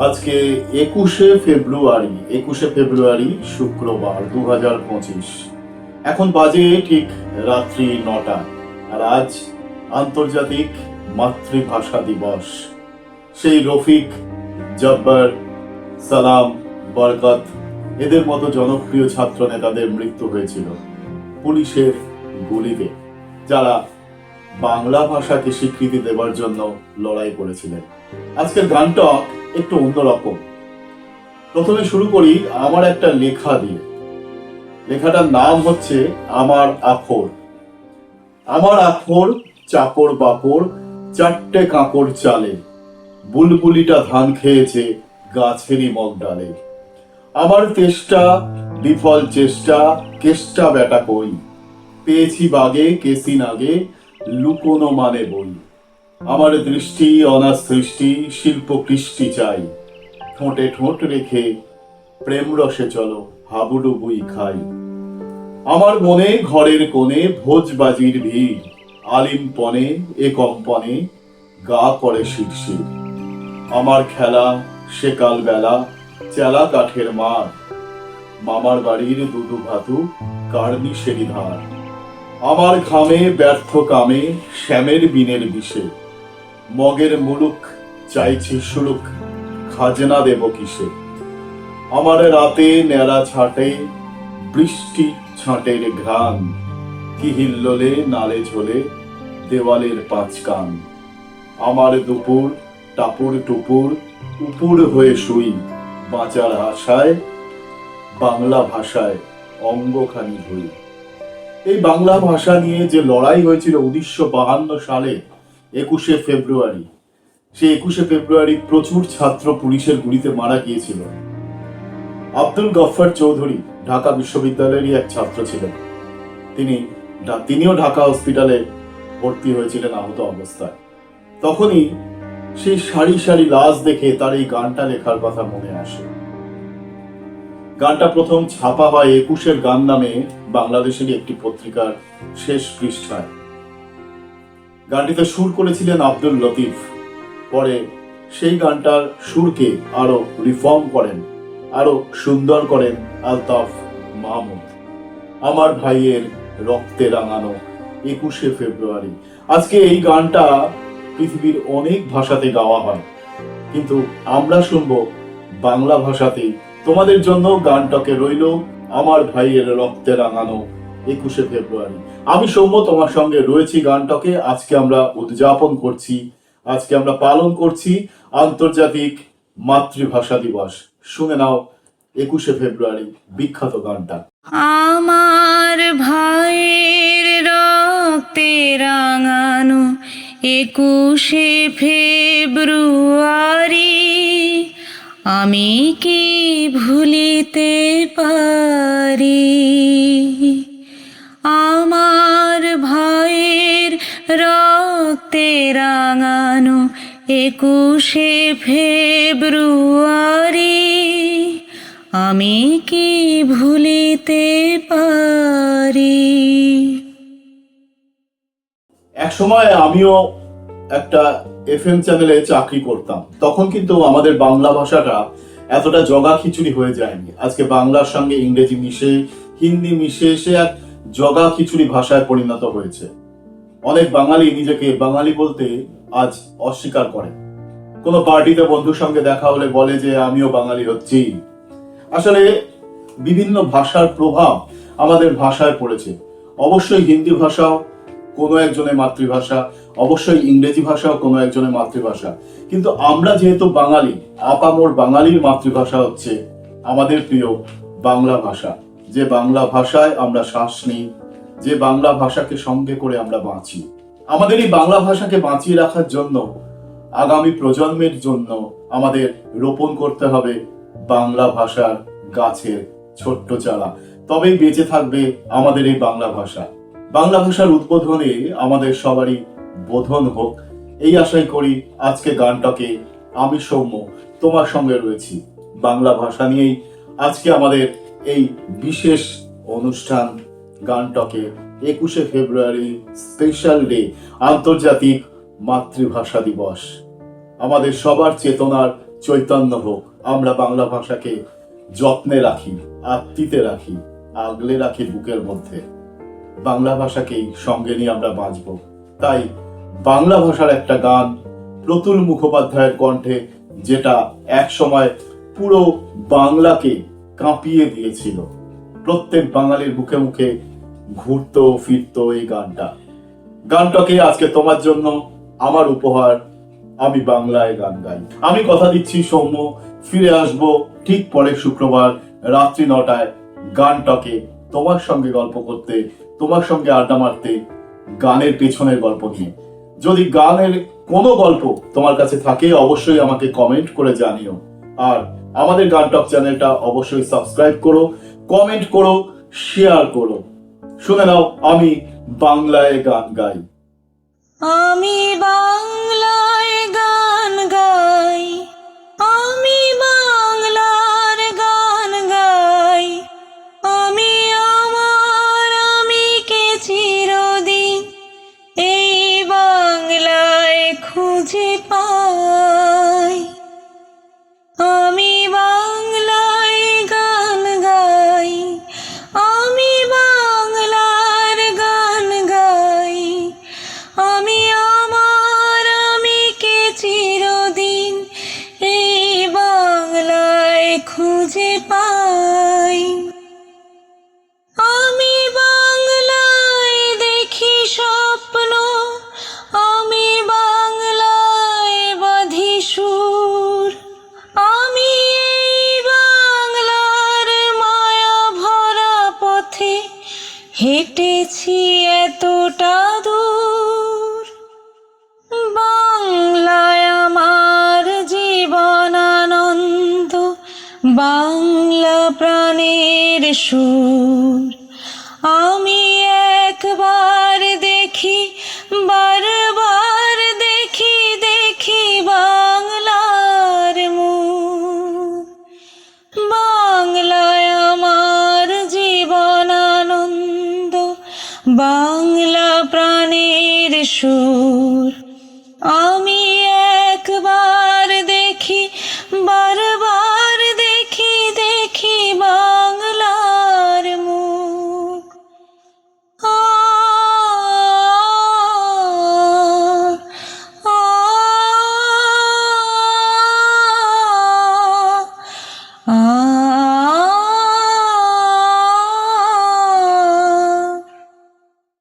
আজকে একুশে ফেব্রুয়ারি একুশে ফেব্রুয়ারি শুক্রবার দু হাজার পঁচিশ। এখন বাজে ঠিক রাত্রি নটা, আর আজ আন্তর্জাতিক মাতৃভাষা দিবস। সেই রফিক, জব্বার, সালাম, বরকত, এদের মতো জনপ্রিয় ছাত্র নেতাদের মৃত্যু হয়েছিল পুলিশের গুলিতে, যারা বাংলা ভাষাকে স্বীকৃতি দেওয়ার জন্য লড়াই করেছিলেন। আজকের গানটা একটু অন্যরকম। প্রথমে শুরু করি আমার একটা লেখা দিয়ে। লেখাটার নাম হচ্ছে আমার আখর। আমার আখর চাকর বাকর, চারটে কাঁকড় চালে। বুলবুলিটা ধান খেয়েছে গাছেরই মগ ডালে। আমার তেষ্টা, বিফল চেষ্টা, কেষ্টা বেটা কই? পেয়েছি বাগে কেসিন আগে লুকোনো মানে বই। আমার দৃষ্টি অনার সৃষ্টি, শিল্প কৃষ্টি চাই। ঠোঁটে ঠোঁট রেখে প্রেম রসে চলো, হাবুডুবুই খাই। আমার মনে ঘরের কোণে ভোজবাজির ভিড়, আলিম পনে এ কম্পনে গা করে শিরশির। আমার খেলা সেকাল বেলা চেলা কাঠের মার। মামার বাড়ির দুদু ভাতু কার্নি সেরি ধার। আমার ঘামে ব্যর্থ কামে, শ্যামের বিনের বিষে। মগের মুলুক চাইছি সুলুক, খাজনা দেব কিসে? আমার রাতে ন্যাড়া ছাটে, বৃষ্টি ছাঁটের ঘ্রাণ, কি হিল্লোলে নালে ঝোলে দেওয়ালের পাঁচ কান। আমার দুপুর, টাপুর টুপুর, উপুর হয়ে শুই বাঁচার আশায়, বাংলা ভাষায় অঙ্গখানি হই এই বাংলা ভাষা নিয়ে যে লড়াই হয়েছিল উনিশশো বাহান্ন সালে একুশে ফেব্রুয়ারি। সেই একুশে ফেব্রুয়ারি প্রচুর ছাত্র পুলিশের গুলিতে মারা গিয়েছিল। আব্দুল গফফার চৌধুরী ঢাকা বিশ্ববিদ্যালয়েরই এক ছাত্র ছিলেন। তিনি তিনিও ঢাকা হসপিটালে ভর্তি হয়েছিলেন আহত অবস্থায়। তখনই সেই সারি সারি লাশ দেখে তার এই গানটা লেখার কথা মনে আসে। গানটা প্রথম ছাপা হয় একুশের গান নামে বাংলাদেশেরই একটি পত্রিকার শেষ পৃষ্ঠায়। গানটিতে সুর করেছিলেন আব্দুল লতিফ। পরে সেই গানটার সুরকে আরও রিফর্ম করেন, আরও সুন্দর করেন আলতাফ মাহমুদ। আমার ভাইয়ের রক্তে রাঙানো একুশে ফেব্রুয়ারি। আজকে এই গানটা পৃথিবীর অনেক ভাষাতে গাওয়া হয়। কিন্তু আমরা শুনব বাংলা ভাষাতেই। তোমাদের জন্য গানটাকে রইল, আমার ভাইয়ের রক্তে রাঙানো একুশে ফেব্রুয়ারি। আমি সৌম্য তোমার সঙ্গে রয়েছি গানটাকে। আজকে আমরা উদযাপন করছি, আজকে আমরা পালন করছি আন্তর্জাতিক মাতৃভাষা দিবস। শুনে নাও, একুশে ফেব্রুয়ারি, বিখ্যাত গানটা। আমার ভাইয়ের রক্তে রাঙানো একুশে ফেব্রুয়ারি, আমি কি ভুলিতে পারি? আমার ভাইয়ের রক্তে রাঙানো একুশে ফেব্রুয়ারি, আমি কি ভুলিতে পারি? এক সময় আমিও একটা এফএম চ্যানেলে চাকরি করতাম। তখন কিন্তু আমাদের বাংলা ভাষাটা এতটা জগা খিচুড়ি হয়ে যায়নি। আজকে বাংলার সঙ্গে ইংরেজি মিশে, হিন্দি মিশে, সে এক জগা খিচুড়ি ভাষায় পরিণত হয়েছে। অনেক বাঙালি নিজেকে বাঙালি বলতে আজ অস্বীকার করে কোনো পার্টিতে বন্ধুর সঙ্গে দেখা হলে বলে যে, আমিও বাঙালি হচ্ছি। আসলে বিভিন্ন ভাষার প্রভাব আমাদের ভাষায় পড়েছে। অবশ্যই হিন্দি ভাষাও কোনো একজনের মাতৃভাষা, অবশ্যই ইংরেজি ভাষাও কোনো একজনের মাতৃভাষা। কিন্তু আমরা যেহেতু বাঙালি, আপামোর বাঙালির মাতৃভাষা হচ্ছে আমাদের প্রিয় বাংলা ভাষা। যে বাংলা ভাষায় আমরা শ্বাস নিই, যে বাংলা ভাষাকে সঙ্গে করে আমরা বাঁচি। আমাদের এই বাংলা ভাষাকে বাঁচিয়ে রাখার জন্য, আগামী প্রজন্মের জন্য আমাদের রোপণ করতে হবে বাংলা ভাষার গাছের ছোট্ট চারা। তবেই বেঁচে থাকবে আমাদের এই বাংলা ভাষা। বাংলা ভাষার উদ্বোধনে আমাদের সবারই বোধন হোক। এই আশাই করি আজকে গানটাকে আমি সৌম্য তোমার সঙ্গে রয়েছি। বাংলা ভাষা নিয়েই আজকে আমাদের এই বিশেষ অনুষ্ঠান গানটাকে একুশে ফেব্রুয়ারি স্পেশাল ডে, আন্তর্জাতিক মাতৃভাষা দিবস। আমাদের সবার চেতনার চৈতন্য হোক, আমরা বাংলা ভাষাকে যত্নে রাখি, আত্মিতে রাখি, আগলে রাখি বুকের মধ্যে। বাংলা ভাষাকেই সঙ্গে নিয়ে আমরা বাঁচব। তাই বাংলা ভাষার একটা গান প্রতুল মুখোপাধ্যায়ের কণ্ঠে, যেটা এক সময় পুরো বাংলাকে কাঁপিয়ে দিয়েছিল। প্রত্যেক বাঙালির মুখে মুখে ঘুরতো, ফিরতো এই গানটা। গানটাকে আজকে তোমার জন্য আমার উপহার, আমি বাংলায় গান গাই। আমি কথা দিচ্ছি সৌম্য, ফিরে আসব ঠিক পরের শুক্রবার রাত্রি নটায় গানটাকে তোমার সঙ্গে গল্প করতে, তোমার সঙ্গে আড্ডা মারতে, গানের পেছনের গল্প নিয়ে। যদি গানের কোনো গল্প তোমার কাছে থাকে, অবশ্যই আমাকে কমেন্ট করে জানিও। আর আমাদের গান টক চ্যানেলটা অবশ্যই সাবস্ক্রাইব করো কমেন্ট করো শেয়ার করো। শুনে নাও, আমি বাংলায় গান গাই। প্রাণের সুর। আমি একবার দেখি, বারবার দেখি দেখি বাংলার মুখ বাংলায় আমার জীবন আনন্দ, বাংলা প্রাণের সুর।